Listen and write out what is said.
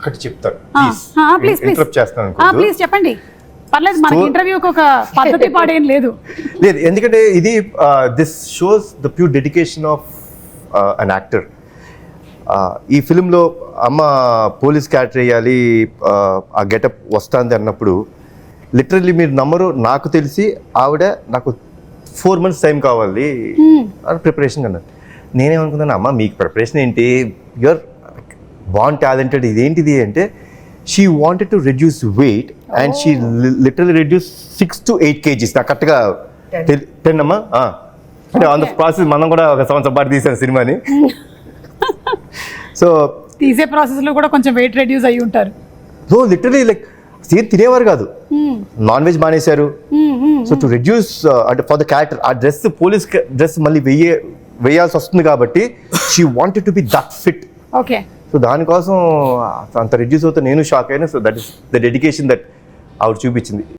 ఒక్కటి చెప్తాను. ఇంటరప్ట్ చేస్తాను. ప్లీజ్ చెప్పండి. పర్లేదు మనకి ఇంటర్వ్యూకి ఒక పద్ధతి పాడేం లేదు. లేదు ఎందుకంటే ఇది this shows the pure dedication of an actor ఈ ఫిలింలో అమ్మ పోలీస్ క్యారెక్టర్ వేయాలి ఆ గెటప్ వస్తుంది అన్నప్పుడు లిటరల్లీ మీరు నమ్మరు నాకు తెలిసి ఆవిడ నాకు ఫోర్ మంత్స్ టైం కావాలి అని ప్రిపరేషన్ అన్నారు నేనేమనుకున్నాను అమ్మ మీకు ప్రిపరేషన్ ఏంటి? యువర్ బాన్ టాలెంటెడ్ ఇదేంటిది అంటే she wanted to reduce weight and she literal reduce six to eight kgs నాకు కరెక్ట్గా టెన్ అమ్మా. అంటే ఆన్ ద ప్రాసెస్ మనం కూడా ఒక సంవత్సరం పాటు తీసాను సినిమాని. సో తీసే ప్రాసెస్లో కూడా కొంచెం వెయిట్ రెడ్యూస్ అయ్యి ఉంటారు. సో లిటరలీ లైక్ సీన్ తినేవారు కాదు. నాన్ వెజ్ మానేశారు. సో టు రెడ్యూస్ అంటే ఫర్ ద క్యారెక్టర్ ఆ డ్రెస్ పోలీస్ డ్రెస్ మళ్ళీ వెయ్యే వేయాల్సి వస్తుంది కాబట్టి she wanted to be that fit okay so దానికోసం అంత రెడ్యూస్ అవుతే నేను షాక్ అయినా so that is the dedication that ఆవిడ చూపించింది.